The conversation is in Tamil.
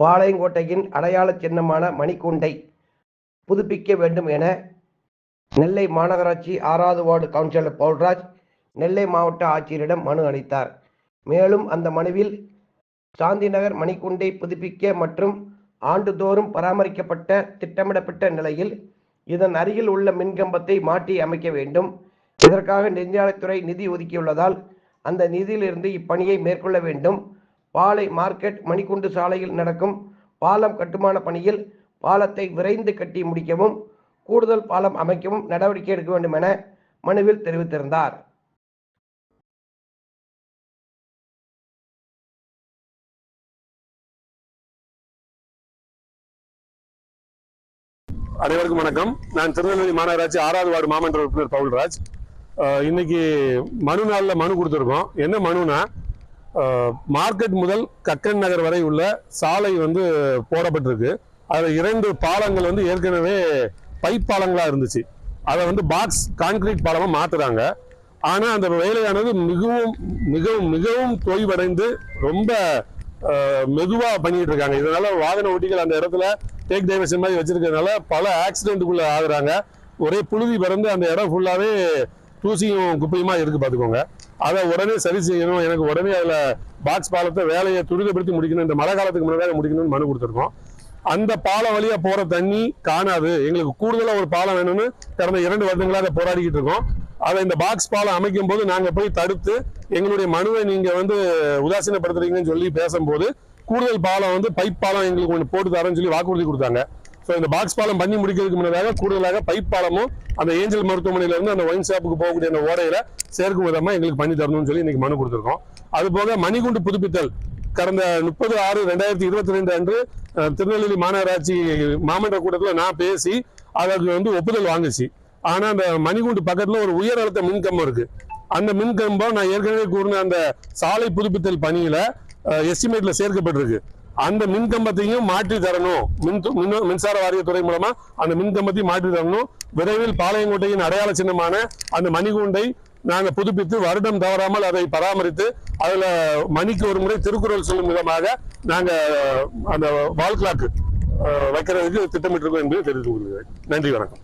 பாளையங்கோட்டையின் அடையாள சின்னமான மணிக்கூண்டை புதுப்பிக்க வேண்டும் என நெல்லை மாநகராட்சி ஆறாவது வார்டு கவுன்சிலர் பவுல்ராஜ் நெல்லை மாவட்ட ஆட்சியரிடம் மனு அளித்தார். மேலும் அந்த மனுவில் சாந்திநகர் மணிக்குண்டை புதுப்பிக்க மற்றும் ஆண்டுதோறும் பராமரிக்கப்பட்ட திட்டமிடப்பட்ட நிலையில் இதன் அருகில் உள்ள மின்கம்பத்தை மாற்றி அமைக்க வேண்டும். இதற்காக நெடுஞ்சாலைத்துறை நிதி ஒதுக்கியுள்ளதால் அந்த நிதியிலிருந்து இப்பணியை மேற்கொள்ள வேண்டும். பாலை மார்க்கெட் மணிக்குண்டு சாலையில் நடக்கும் பாலம் கட்டுமான பணியில் பாலத்தை விரைந்து கட்டி முடிக்கவும் கூடுதல் பாலம் அமைக்கவும் நடவடிக்கை எடுக்க வேண்டும் என மனுவில் தெரிவித்திருந்தார். அனைவருக்கும் வணக்கம். நான் திருநெல்வேலி மாநகராட்சி ஆறாவது வார்டு மாமன்ற உறுப்பினர் பவுல்ராஜ். இன்னைக்கு மனு நாளில் மனு கொடுத்துருக்கோம். என்ன மனுனா மார்க்கெட் முதல் கக்கன் நகர் வரை உள்ள சாலை வந்து போடப்பட்டிருக்கு. அதில் இரண்டு பாலங்கள் வந்து ஏற்கனவே பைப் பாலங்களாக இருந்துச்சு. அதை வந்து பாக்ஸ் கான்கிரீட் பாலமாக மாற்றுறாங்க ஆனால் அந்த வேலையானது மிகவும் மிகவும் மிகவும் தொய்வடைந்து ரொம்ப மெதுவாக பண்ணிட்டு இருக்காங்க. இதனால வாகன ஓட்டிகள் அந்த இடத்துல டேக் டைவர்ஷன் மாதிரி வச்சிருக்கிறதுனால பல ஆக்சிடென்ட்டுக்குள்ளே ஆகுறாங்க. ஒரே புழுதி பிறந்து அந்த இடம் ஃபுல்லாகவே தூசியும் குப்பையுமா இருக்கு பார்த்துக்கோங்க அதை உடனே சரி செய்யணும். எனக்கு உடனே அதில் பாக்ஸ் பாலத்தை வேலையை துரிதப்படுத்தி முடிக்கணும். இந்த மழை காலத்துக்கு முன்னாடி முடிக்கணும்னு மனு கொடுத்துருக்கோம். அந்த பாலம் வழியாக போகிற தண்ணி காணாது. எங்களுக்கு கூடுதலாக ஒரு பாலம் வேணும்னு கடந்த இரண்டு வருடங்களாக போராடிக்கிட்டு இருக்கோம். அதை இந்த பாக்ஸ் பாலம் அமைக்கும் போது நாங்கள் போய் தடுத்து எங்களுடைய மனுவை நீங்கள் வந்து உதாசீனப்படுத்துறீங்கன்னு சொல்லி பேசும்போது கூடுதல் பாலம் வந்து பைப் பாலம் எங்களுக்கு ஒன்று போட்டு தரேன்னு சொல்லி வாக்குறுதி கொடுத்தாங்க. ஸோ இந்த பாக்ஸ் பாலம் பண்ணி முடிக்கிறதுக்கு முன்னதாக கூடுதலாக பைப் பாலமும் அந்த ஏஞ்சல் மருத்துவமனையிலேருந்து அந்த ஒயின் ஷாப்புக்கு போகக்கூடிய அந்த ஓடையில சேர்க்கும் விதமாக எங்களுக்கு பண்ணி தரணும்னு சொல்லி இன்றைக்கி மனு கொடுத்துருக்கோம். அது போக மணிகுண்டு புதுப்பித்தல். கடந்த முப்பது ஆறு ரெண்டாயிரத்தி இருபத்தி ரெண்டு அன்று திருநெல்வேலி மாநகராட்சி மாமன்ற கூட்டத்தில் நான் பேசி அதற்கு வந்து ஒப்புதல் வாங்குச்சு. ஆனால் அந்த மணிகுண்டு பக்கத்தில் ஒரு உயர் அழுத்த மின்கம்பம் இருக்குது அந்த மின்கம்பம் நான் ஏற்கனவே கூறின அந்த சாலை புதுப்பித்தல் பணியில் எஸ்டிமேட்டில் சேர்க்கப்பட்டிருக்கு. அந்த மின்கம்பத்தையும் மாற்றி தரணும். மின் மின்- மின்சார வாரியத்துறை மூலமா அந்த மின்கம்பத்தையும் மாற்றி தரணும். விரைவில் பாளையங்கோட்டையின் அடையாள சின்னமான அந்த மணிகூண்டை நாங்கள் புதுப்பித்து வருடம் தவறாமல் அதை பராமரித்து அதில் மணிக்கு ஒரு முறை திருக்குறள் சொல்லும் விதமாக நாங்கள் அந்த வால் கிளாக்கு வைக்கிறதுக்கு திட்டமிட்டிருக்கோம் என்று தெரிவித்துக் கொள்கிறேன். நன்றி வணக்கம்.